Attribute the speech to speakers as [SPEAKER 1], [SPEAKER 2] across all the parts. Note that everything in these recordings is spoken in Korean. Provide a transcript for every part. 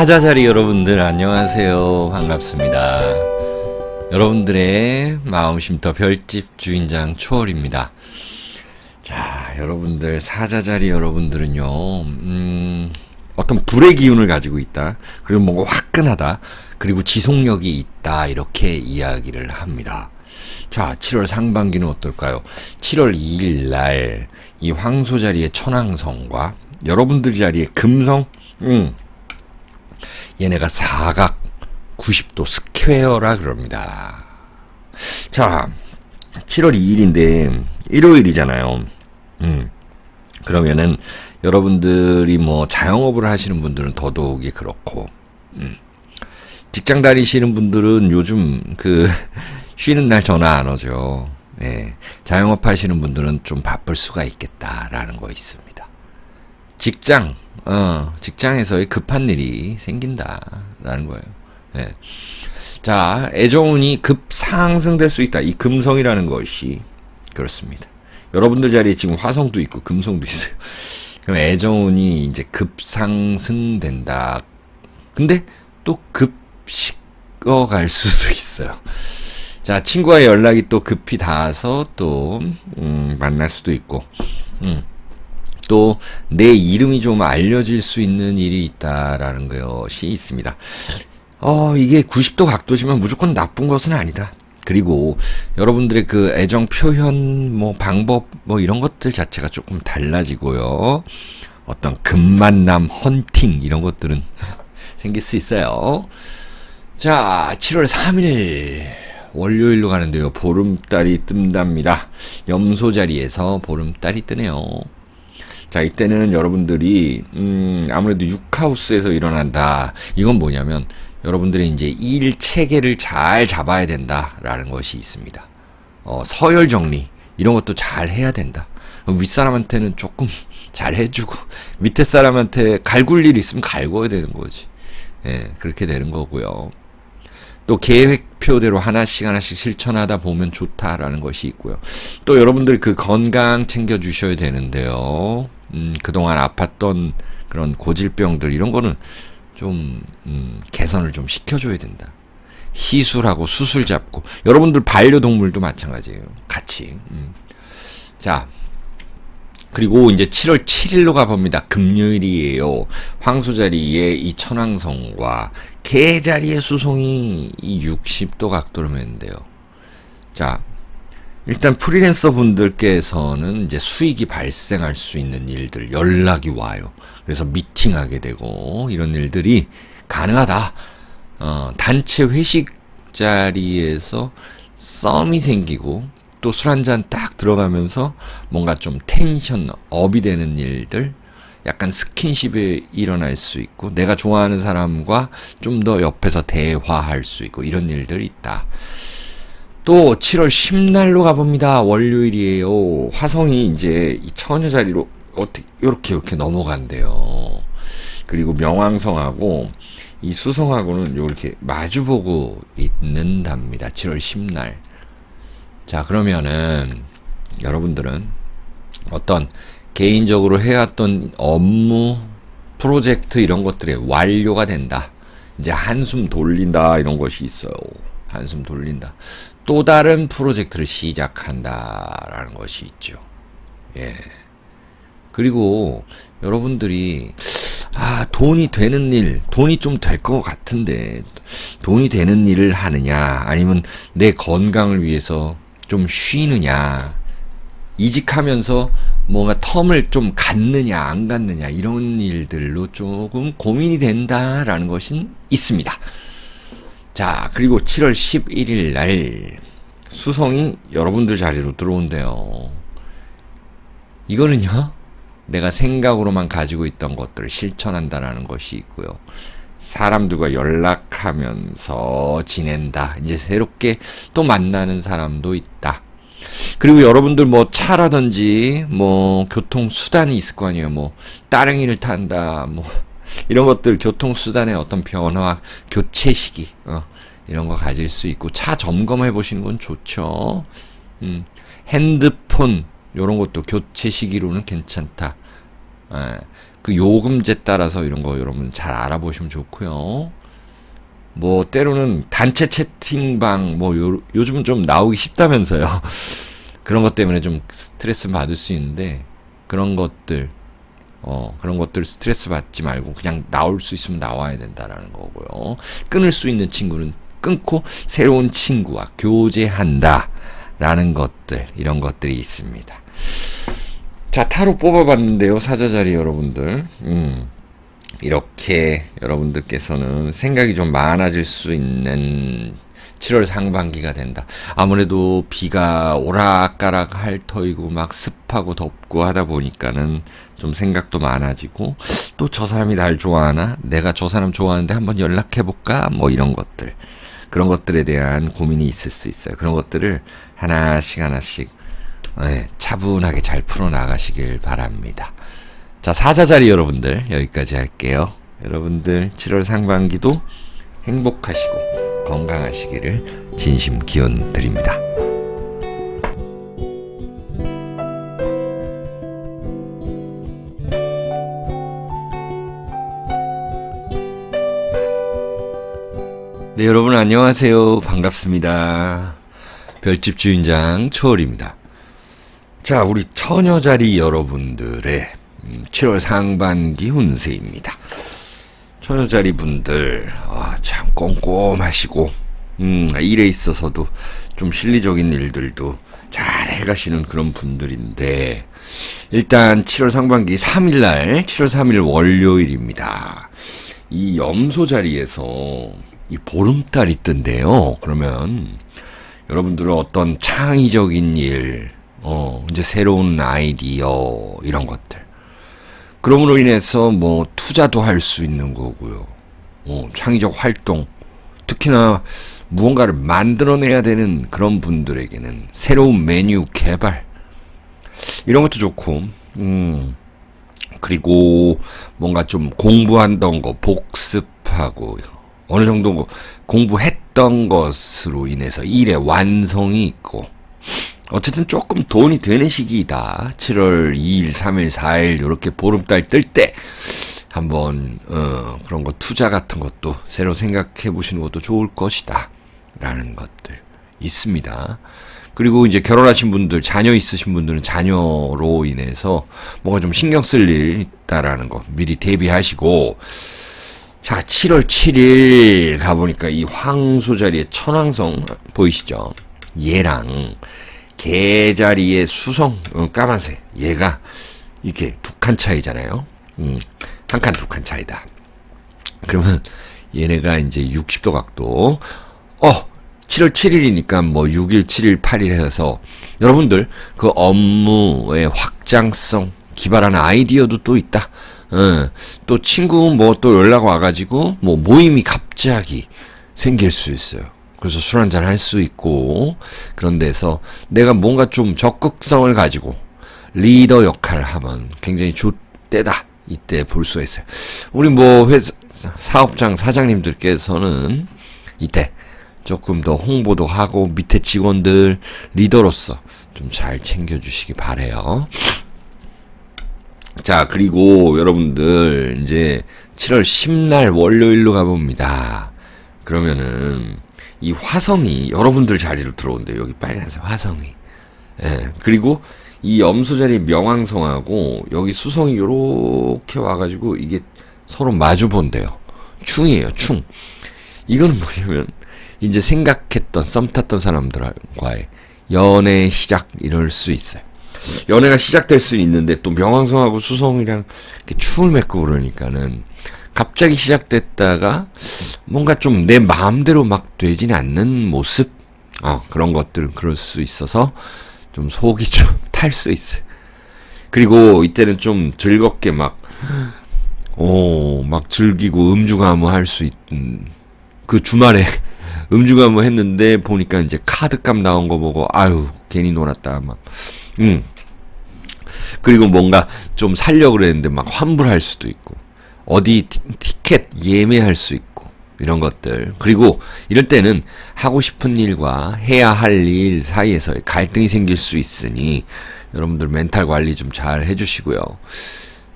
[SPEAKER 1] 사자자리 여러분들 안녕하세요. 반갑습니다. 여러분들의 마음쉼터 별집 주인장 초월입니다. 자, 여러분들 사자자리 여러분들은요. 음, 어떤 불의 기운을 가지고 있다. 그리고 뭔가 화끈하다. 그리고 지속력이 있다. 이렇게 이야기를 합니다. 자, 7월 상반기는 어떨까요? 7월 2일 날 이 황소 자리의 천왕성과 여러분들 자리의 금성, 음, 얘네가 사각 90도 스퀘어라 그럽니다. 자, 7월 2일인데 일요일이잖아요. 음. 그러면은 여러분들이 뭐 자영업을 하시는 분들은 더더욱이 그렇고 음. 직장 다니시는 분들은 요즘 그 쉬는 날 전화 안 오죠. 네. 자영업 하시는 분들은 좀 바쁠 수가 있겠다라는 거 있습니다. 직장, 어, 직장에서의 급한 일이 생긴다라는 거예요. 예. 자, 애정운이 급상승될 수 있다. 이 금성이라는 것이 그렇습니다. 여러분들 자리에 지금 화성도 있고 금성도 있어요. 그럼 애정운이 이제 급상승된다. 근데 또 급식어 갈 수도 있어요. 자, 친구와의 연락이 또 급히 닿아서 또, 음, 만날 수도 있고, 음. 또 내 이름이 좀 알려질 수 있는 일이 있다라는 것이 있습니다. 어, 이게 90도 각도지만 무조건 나쁜 것은 아니다. 그리고 여러분들의 그 애정 표현 뭐 방법 뭐 이런 것들 자체가 조금 달라지고요. 어떤 금만남 헌팅 이런 것들은 생길 수 있어요. 자, 7월 3일 월요일로 가는데요. 보름달이 뜬답니다. 염소 자리에서 보름달이 뜨네요. 자, 이때는 여러분들이, 음, 아무래도 육하우스에서 일어난다. 이건 뭐냐면, 여러분들의 이제 일 체계를 잘 잡아야 된다라는 것이 있습니다. 어, 서열 정리, 이런 것도 잘 해야 된다. 윗사람한테는 조금 잘 해주고, 밑에 사람한테 갈굴 일 있으면 갈궈야 되는 거지. 예, 그렇게 되는 거고요. 또 계획표대로 하나씩 하나씩 실천하다 보면 좋다라는 것이 있고요. 또 여러분들 그 건강 챙겨 주셔야 되는데요. 음, 그동안 아팠던 그런 고질병들 이런 거는 좀 음, 개선을 좀 시켜줘야 된다. 시술하고 수술 잡고 여러분들 반려동물도 마찬가지예요. 같이. 음. 자. 그리고 이제 7월 7일로 가봅니다. 금요일이에요. 황소 자리에 이 천왕성과 개 자리의 수송이 이 60도 각도로 했는데요. 자, 일단 프리랜서 분들께서는 이제 수익이 발생할 수 있는 일들, 연락이 와요. 그래서 미팅하게 되고, 이런 일들이 가능하다. 어, 단체 회식 자리에서 썸이 생기고, 또 술 한 잔 딱 들어가면서 뭔가 좀 텐션 업이 되는 일들, 약간 스킨십이 일어날 수 있고, 내가 좋아하는 사람과 좀 더 옆에서 대화할 수 있고, 이런 일들이 있다. 또 7월 10날로 가봅니다. 월요일이에요. 화성이 이제 이 처녀 자리로 어떻게 이렇게 이렇게 넘어간대요. 그리고 명왕성하고 이 수성하고는 이렇게 마주보고 있는답니다. 7월 10날. 자, 그러면은 여러분들은 어떤 개인적으로 해왔던 업무, 프로젝트 이런 것들이 완료가 된다. 이제 한숨 돌린다 이런 것이 있어요. 한숨 돌린다. 또 다른 프로젝트를 시작한다라는 것이 있죠. 예. 그리고 여러분들이 아, 돈이 되는 일, 돈이 좀 될 것 같은데 돈이 되는 일을 하느냐 아니면 내 건강을 위해서 좀 쉬느냐 이직하면서 뭔가 텀을 좀 갖느냐 안 갖느냐 이런 일들로 조금 고민이 된다라는 것은 있습니다. 자, 그리고 7월 11일 날 수성이 여러분들 자리로 들어온대요. 이거는요, 내가 생각으로만 가지고 있던 것들을 실천한다라는 것이 있고요. 사람들과 연락하면서 지낸다. 이제 새롭게 또 만나는 사람도 있다. 그리고 여러분들 뭐 차라든지 뭐 교통수단이 있을 거 아니에요. 뭐 따릉이를 탄다. 뭐 이런 것들 교통수단의 어떤 변화, 교체 시기, 어, 이런 거 가질 수 있고, 차 점검해 보시는 건 좋죠. 음, 핸드폰, 요런 것도 교체 시기로는 괜찮다. 예, 그 요금제 따라서 이런 거 여러분 잘 알아보시면 좋고요. 뭐 때로는 단체 채팅방 뭐 요, 요즘은 좀 나오기 쉽다면서요. 그런 것 때문에 좀 스트레스 받을 수 있는데 그런 것들 어 그런 것들 스트레스 받지 말고 그냥 나올 수 있으면 나와야 된다라는 거고요. 끊을 수 있는 친구는 끊고 새로운 친구와 교제한다라는 것들 이런 것들이 있습니다. 자 타로 뽑아봤는데요 사자자리 여러분들 음. 이렇게 여러분들께서는 생각이 좀 많아질 수 있는 7월 상반기가 된다. 아무래도 비가 오락가락 핥터이고 막 습하고 덥고 하다 보니까는 좀 생각도 많아지고 또 저 사람이 날 좋아하나? 내가 저 사람 좋아하는데 한번 연락해 볼까? 뭐 이런 것들. 그런 것들에 대한 고민이 있을 수 있어요. 그런 것들을 하나씩 하나씩 네, 차분하게 잘 풀어 나가시길 바랍니다. 자, 사자자리 여러분들 여기까지 할게요. 여러분들 7월 상반기도 행복하시고 건강하시기를 진심 기원 드립니다. 네, 여러분 안녕하세요. 반갑습니다. 별집 주인장 초월입니다. 자, 우리 처녀자리 여러분들의 7월 음, 상반기 운세입니다. 처녀자리 분들, 꼼꼼하시고, 음, 일에 있어서도 좀 실리적인 일들도 잘 해가시는 그런 분들인데, 일단 7월 상반기 3일날, 7월 3일 월요일입니다. 이 염소 자리에서 이 보름달이 뜬대요. 그러면 여러분들은 어떤 창의적인 일, 어, 이제 새로운 아이디어, 이런 것들. 그럼으로 인해서 뭐 투자도 할 수 있는 거고요. 어, 창의적 활동. 특히나 무언가를 만들어내야 되는 그런 분들에게는 새로운 메뉴 개발. 이런 것도 좋고, 음, 그리고 뭔가 좀 공부한던 거 복습하고, 어느 정도 뭐 공부했던 것으로 인해서 일의 완성이 있고, 어쨌든 조금 돈이 되는 시기이다. 7월 2일, 3일, 4일 이렇게 보름달 뜰 때 한번 어, 그런 거 투자 같은 것도 새로 생각해 보시는 것도 좋을 것이다. 라는 것들 있습니다. 그리고 이제 결혼하신 분들, 자녀 있으신 분들은 자녀로 인해서 뭔가 좀 신경 쓸 일 있다라는 거 미리 대비하시고 자, 7월 7일 가보니까 이 황소 자리에 천왕성 보이시죠? 얘랑 개 자리에 수성 어, 까만색 얘가 이렇게 두 칸 차이잖아요. 음, 한 칸 두 칸 차이다. 그러면 얘네가 이제 60도 각도. 어, 7월 7일이니까 뭐 6일, 7일, 8일 해서 여러분들 그 업무의 확장성 기발한 아이디어도 또 있다. 어, 또 친구 뭐 또 연락 와가지고 뭐 모임이 갑자기 생길 수 있어요. 그래서 술 한잔 할 수 있고 그런 데서 내가 뭔가 좀 적극성을 가지고 리더 역할을 하면 굉장히 좋때다 이때 볼 수가 있어요. 우리 뭐 회사 사업장 사장님들께서는 이때 조금 더 홍보도 하고 밑에 직원들 리더로서 좀 잘 챙겨주시기 바래요. 자 그리고 여러분들 이제 7월 10날 월요일로 가봅니다. 그러면은 이 화성이 여러분들 자리로 들어온대요. 여기 빨간색 화성이. 예. 그리고 이 염소 자리 명왕성하고 여기 수성이 요렇게 와가지고 이게 서로 마주 본대요. 충이에요, 충. 이거는 뭐냐면 이제 생각했던 썸 탔던 사람들과의 연애 시작 이럴 수 있어요. 연애가 시작될 수 있는데 또 명왕성하고 수성이랑 이렇게 충을 맺고 그러니까는 갑자기 시작됐다가 뭔가 좀 내 마음대로 막 되지는 않는 모습 어, 그런 것들은 그럴 수 있어서 좀 속이 좀 탈 수 있어요. 그리고 이때는 좀 즐겁게 막, 오, 막 즐기고 음주가무 할 수 있는, 그 주말에 음주가무 했는데 보니까 이제 카드값 나온 거 보고, 아유, 괜히 놀았다, 막, 음. 그리고 뭔가 좀 살려고 그랬는데 막 환불할 수도 있고, 어디 티켓 예매할 수 있고 이런 것들 그리고 이럴 때는 하고 싶은 일과 해야 할 일 사이에서 갈등이 생길 수 있으니 여러분들 멘탈 관리 좀 잘 해주시고요.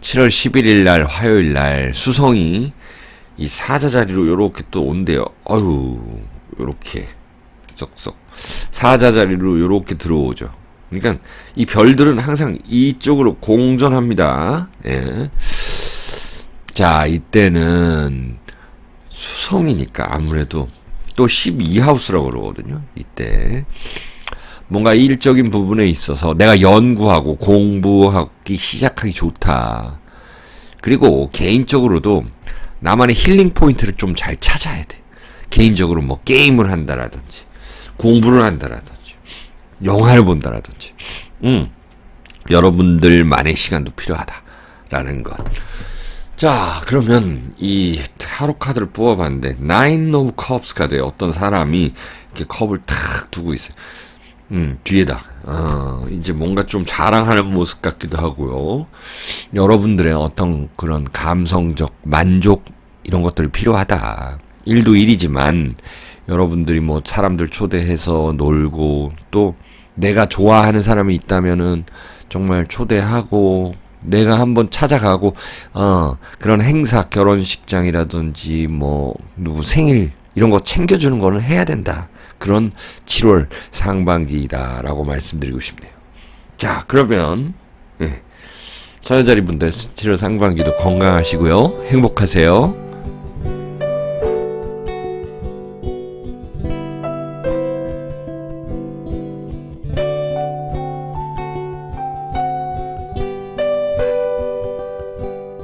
[SPEAKER 1] 7월 11일 날 화요일 날 수성이 이 사자 자리로 요렇게 또 온대요. 아유, 요렇게 쏙쏙 사자 자리로 요렇게 들어오죠. 그러니까 이 별들은 항상 이쪽으로 공전합니다. 예. 자, 이때는 수성이니까 아무래도 또 12하우스라고 그러거든요. 이때. 뭔가 일적인 부분에 있어서 내가 연구하고 공부하기 시작하기 좋다. 그리고 개인적으로도 나만의 힐링 포인트를 좀 잘 찾아야 돼. 개인적으로 뭐 게임을 한다라든지, 공부를 한다라든지, 영화를 본다라든지, 음, 여러분들만의 시간도 필요하다라는 것. 자, 그러면 이 타로 카드를 뽑아봤는데 나인 오브 컵스가 돼 어떤 사람이 이렇게 컵을 탁 두고 있어요. 음, 뒤에다. 어, 이제 뭔가 좀 자랑하는 모습 같기도 하고요. 여러분들의 어떤 그런 감성적 만족 이런 것들이 필요하다. 일도 일이지만 여러분들이 뭐 사람들 초대해서 놀고 또 내가 좋아하는 사람이 있다면은 정말 초대하고 내가 한번 찾아가고 어 그런 행사 결혼식장이라든지 뭐 누구 생일 이런 거 챙겨주는 거는 해야 된다. 그런 7월 상반기다라고 말씀드리고 싶네요. 자 그러면 예. 천여자리 분들 7월 상반기도 건강하시고요. 행복하세요.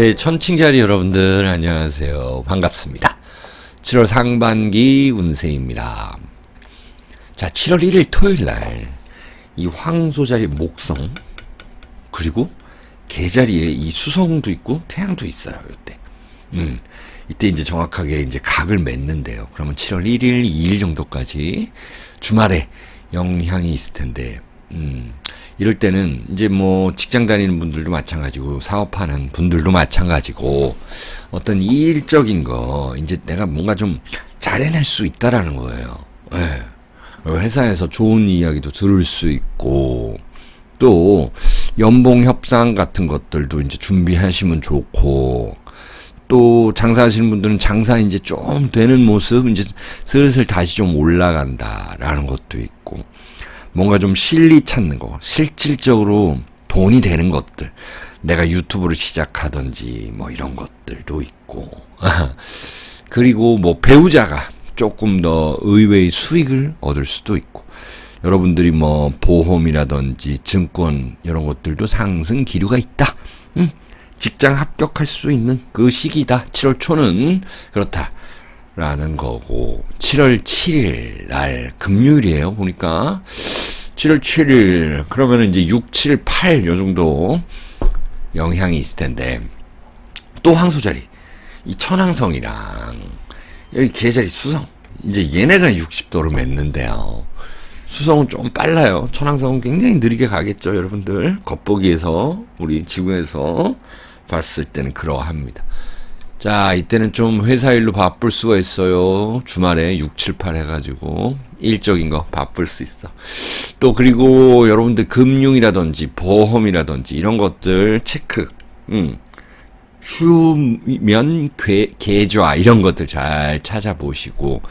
[SPEAKER 1] 네, 천칭자리 여러분들 안녕하세요. 반갑습니다. 7월 상반기 운세입니다. 자, 7월 1일 토요일 날 이 황소자리 목성 그리고 개자리에 이 수성도 있고 태양도 있어요. 이때. 음. 이때 이제 정확하게 이제 각을 맺는데요. 그러면 7월 1일, 2일 정도까지 주말에 영향이 있을 텐데, 음, 이럴 때는 이제 뭐 직장 다니는 분들도 마찬가지고 사업하는 분들도 마찬가지고 어떤 일적인 거 이제 내가 뭔가 좀 잘해낼 수 있다라는 거예요. 예. 회사에서 좋은 이야기도 들을 수 있고 또 연봉 협상 같은 것들도 이제 준비하시면 좋고 또 장사하시는 분들은 장사 이제 좀 되는 모습 이제 슬슬 다시 좀 올라간다라는 것도 있고 뭔가 좀 실리 찾는 거 실질적으로 돈이 되는 것들 내가 유튜브를 시작하든지 뭐 이런 것들도 있고 그리고 뭐 배우자가 조금 더 의외의 수익을 얻을 수도 있고 여러분들이 뭐 보험이라든지 증권 이런 것들도 상승 기류가 있다. 음, 직장 합격할 수 있는 그 시기다. 7월 초는 그렇다. 라는 거고 7월 7일 날 금요일이에요. 보니까 7월 7일 그러면 이제 6, 7, 8 요 정도 영향이 있을 텐데 또 황소자리 이 천왕성이랑 여기 계자리 수성. 이제 얘네가 60도로 맺는데요. 수성은 좀 빨라요. 천왕성은 굉장히 느리게 가겠죠, 여러분들. 겉보기에서, 우리 지구에서 봤을 때는 그러합니다. 자, 이때는 좀 회사 일로 바쁠 수가 있어요. 주말에 6, 7, 8 해가지고. 일적인 거 바쁠 수 있어. 또, 그리고 여러분들 금융이라든지 보험이라든지 이런 것들 체크. 음. 휴면 궤, 계좌 이런 것들 잘 찾아보시고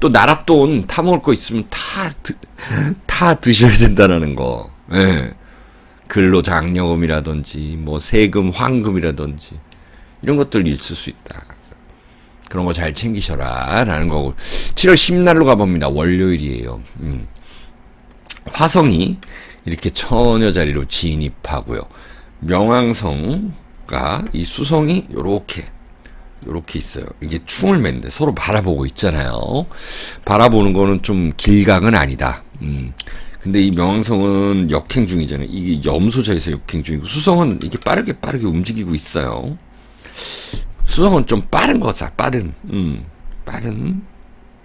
[SPEAKER 1] 또 나라 돈 타먹을 거 있으면 다, 드, 다 드셔야 된다는 거. 예. 근로장려금이라든지 뭐 세금 환금이라든지 이런 것들 있을 수 있다. 그런 거 잘 챙기셔라 라는 거고 7월 10날로 가봅니다. 월요일이에요. 음. 화성이 이렇게 처녀 자리로 진입하고요. 명왕성 가, 이 수성이 요렇게, 요렇게 있어요. 이게 충을 맺는데 서로 바라보고 있잖아요. 바라보는 거는 좀 길각은 아니다. 음. 근데 이 명왕성은 역행 중이잖아요. 이게 염소자에서 역행 중이고, 수성은 이게 빠르게 빠르게 움직이고 있어요. 수성은 좀 빠른 거사, 빠른, 음, 빠른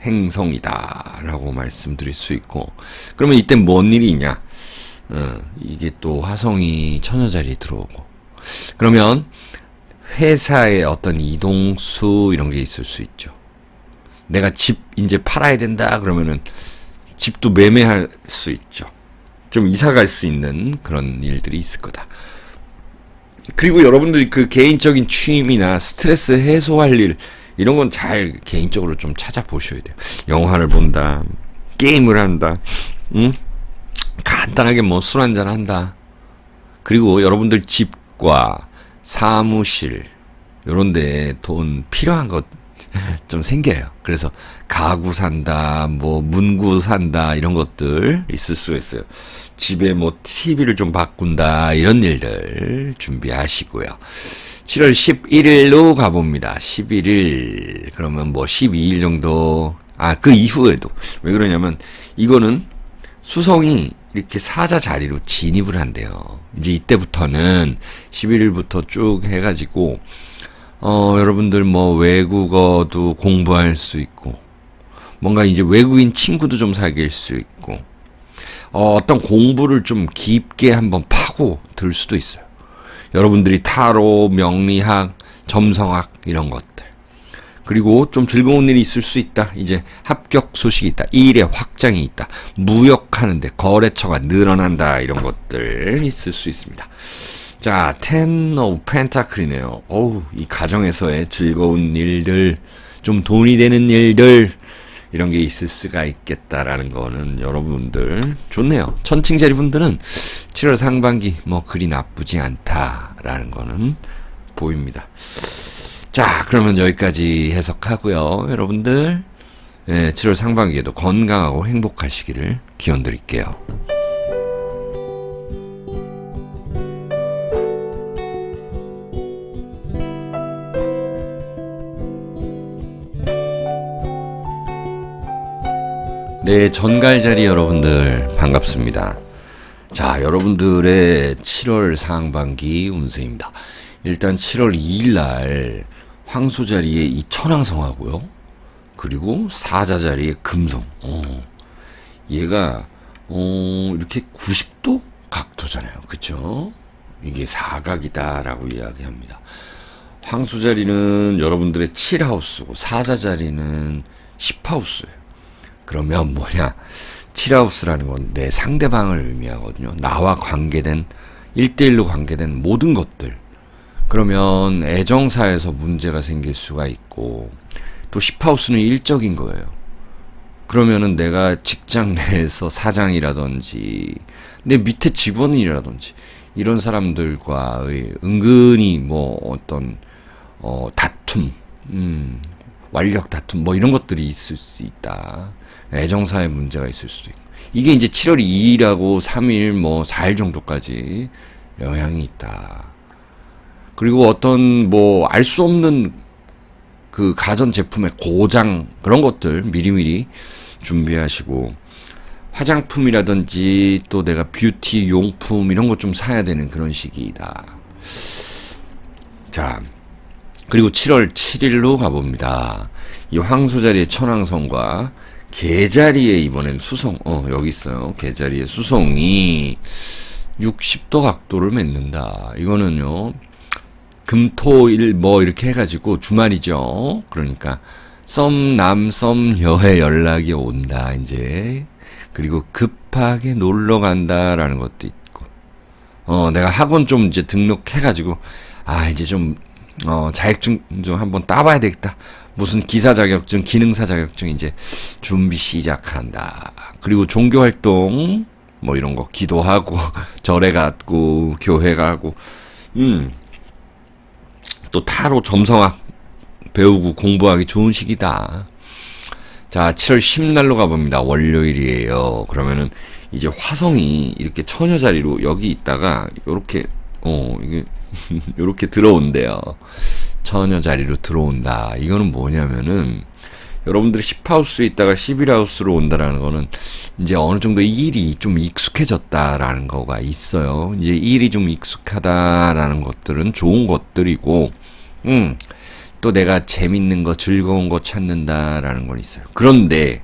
[SPEAKER 1] 행성이다. 라고 말씀드릴 수 있고. 그러면 이때 뭔 일이 있냐? 어, 이게 또 화성이 처녀 자리에 들어오고, 그러면 회사의 어떤 이동수 이런 게 있을 수 있죠. 내가 집 이제 팔아야 된다 그러면은 집도 매매할 수 있죠. 좀 이사 갈 수 있는 그런 일들이 있을 거다. 그리고 여러분들이 그 개인적인 취미나 스트레스 해소할 일 이런 건 잘 개인적으로 좀 찾아보셔야 돼요. 영화를 본다, 게임을 한다, 응? 간단하게 뭐 술 한잔 한다. 그리고 여러분들 집과 사무실 요런 데 돈 필요한 것 좀 생겨요. 그래서 가구 산다, 뭐 문구 산다 이런 것들 있을 수가 있어요. 집에 뭐 TV를 좀 바꾼다 이런 일들 준비하시고요. 7월 11일로 가봅니다. 11일 그러면 뭐 12일 정도 아 그 이후에도 왜 그러냐면 이거는 수성이 이렇게 사자 자리로 진입을 한대요. 이제 이때부터는 11일부터 쭉 해가지고 어, 여러분들 뭐 외국어도 공부할 수 있고, 뭔가 이제 외국인 친구도 좀 사귈 수 있고, 어, 어떤 공부를 좀 깊게 한번 파고 들 수도 있어요. 여러분들이 타로, 명리학, 점성학, 이런 것들. 그리고 좀 즐거운 일이 있을 수 있다. 이제 합격 소식이 있다. 일의 확장이 있다. 무역하는데 거래처가 늘어난다. 이런 것들 있을 수 있습니다. 자, 텐 오브 펜타클이네요. 어우, 이 가정에서의 즐거운 일들, 좀 돈이 되는 일들, 이런 게 있을 수가 있겠다라는 거는 여러분들 좋네요. 천칭자리 분들은 7월 상반기 뭐 그리 나쁘지 않다라는 거는 보입니다. 자, 그러면 여기까지 해석하고요. 여러분들, 예, 7월 상반기에도 건강하고 행복하시기를 기원 드릴게요. 네, 전갈자리 여러분들 반갑습니다. 자, 여러분들의 7월 상반기 운세입니다. 일단 7월 2일 날 황소 자리에 이 천왕성하고요. 그리고 사자 자리에 금성. 어. 얘가 어, 이렇게 90도 각도잖아요. 그쵸? 이게 사각이다라고 이야기합니다. 황소 자리는 여러분들의 7하우스고 사자 자리는 10하우스예요. 그러면 뭐냐? 7하우스라는 건 내 상대방을 의미하거든요. 나와 관계된 1대1로 관계된 모든 것들. 그러면 애정사에서 문제가 생길 수가 있고 또 10하우스는 일적인 거예요. 그러면은 내가 직장 내에서 사장이라든지 내 밑에 직원이라든지 이런 사람들과의 은근히 뭐 어떤 어 다툼, 음, 완력 다툼 뭐 이런 것들이 있을 수 있다. 애정사에 문제가 있을 수도 있고. 이게 이제 7월 2일하고 3일 뭐 4일 정도까지 영향이 있다. 그리고 어떤 뭐 알 수 없는 그 가전 제품의 고장 그런 것들 미리미리 준비하시고 화장품이라든지 또 내가 뷰티 용품 이런 것 좀 사야 되는 그런 시기이다. 자, 그리고 7월 7일로 가봅니다. 이 황소 자리의 천왕성과 개자리에 이번엔 수성, 어, 여기 있어요. 개자리에 수성이 60도 각도를 맺는다. 이거는요, 금 토 일 뭐 이렇게 해가지고 주말이죠. 그러니까 썸 남 썸여의 연락이 온다 이제 그리고 급하게 놀러 간다라는 것도 있고 어 내가 학원 좀 이제 등록해가지고 아 이제 좀 어, 자격증 좀 한번 따봐야 되겠다. 무슨 기사 자격증, 기능사 자격증 이제 준비 시작한다. 그리고 종교 활동 뭐 이런 거 기도하고 절에 갔고 교회 가고 음. 또 타로 점성학 배우고 공부하기 좋은 시기다. 자, 7월 10날로 가봅니다. 월요일이에요. 그러면은 이제 화성이 이렇게 처녀 자리로 여기 있다가 요렇게 어 이게 요렇게 들어온대요. 처녀 자리로 들어온다. 이거는 뭐냐면은 여러분들이 10하우스에 있다가 11하우스로 온다라는 거는 이제 어느 정도 일이 좀 익숙해졌다라는 거가 있어요. 이제 일이 좀 익숙하다라는 것들은 좋은 것들이고, 음, 또 내가 재밌는 거, 즐거운 거 찾는다라는 건 있어요. 그런데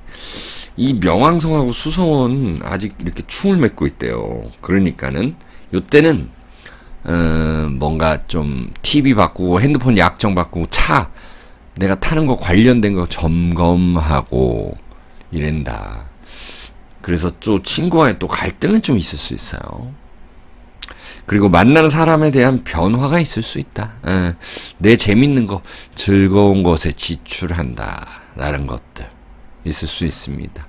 [SPEAKER 1] 이 명왕성하고 수성은 아직 이렇게 충을 맺고 있대요. 그러니까는 요때는 어, 뭔가 좀 TV 바꾸고 핸드폰 약정 바꾸고 차 내가 타는 거 관련된 거 점검하고 이랜다. 그래서 또 친구와의 또 갈등은 좀 있을 수 있어요. 그리고 만나는 사람에 대한 변화가 있을 수 있다. 예. 내 재밌는 거, 즐거운 것에 지출한다. 라는 것들 있을 수 있습니다.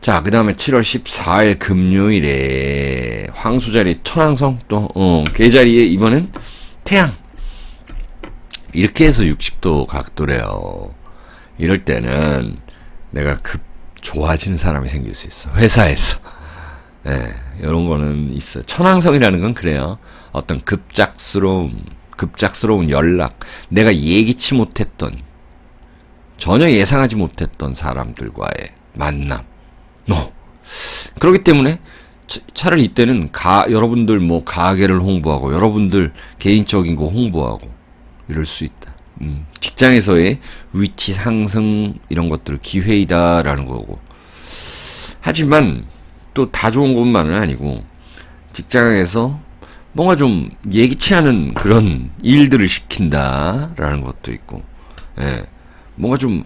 [SPEAKER 1] 자, 그 다음에 7월 14일 금요일에 황수자리 천왕성 또, 어, 계자리에 이번엔 태양. 이렇게 해서 60도 각도래요. 이럴 때는 내가 급 좋아지는 사람이 생길 수 있어. 회사에서. 예, 이런 거는 있어요. 천왕성이라는 건 그래요. 어떤 급작스러운, 급작스러운 연락, 내가 예기치 못했던, 전혀 예상하지 못했던 사람들과의 만남. 어. 그렇기 때문에 차- 차라리 이때는 가, 여러분들 뭐 가게를 홍보하고, 여러분들 개인적인 거 홍보하고, 이럴 수 있다. 음, 직장에서의 위치 상승, 이런 것들 기회이다라는 거고. 하지만, 또 다 좋은 것만은 아니고 직장에서 뭔가 좀 예기치 않은 그런 일들을 시킨다라는 것도 있고 예. 뭔가 좀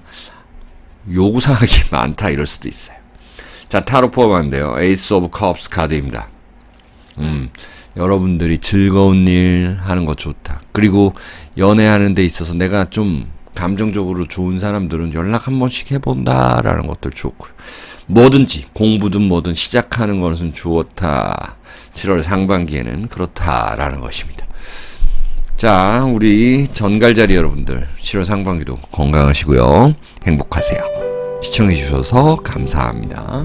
[SPEAKER 1] 요구사항이 많다 이럴 수도 있어요. 자, 타로 포함한데요. 에이스 오브 컵스 카드입니다. 음, 여러분들이 즐거운 일 하는 거 좋다. 그리고 연애하는 데 있어서 내가 좀 감정적으로 좋은 사람들은 연락 한 번씩 해본다라는 것들 좋고요. 뭐든지 공부든 뭐든 시작하는 것은 좋다. 7월 상반기에는 그렇다라는 것입니다. 자, 우리 전갈자리 여러분들 7월 상반기도 건강하시고요. 행복하세요. 시청해 주셔서 감사합니다.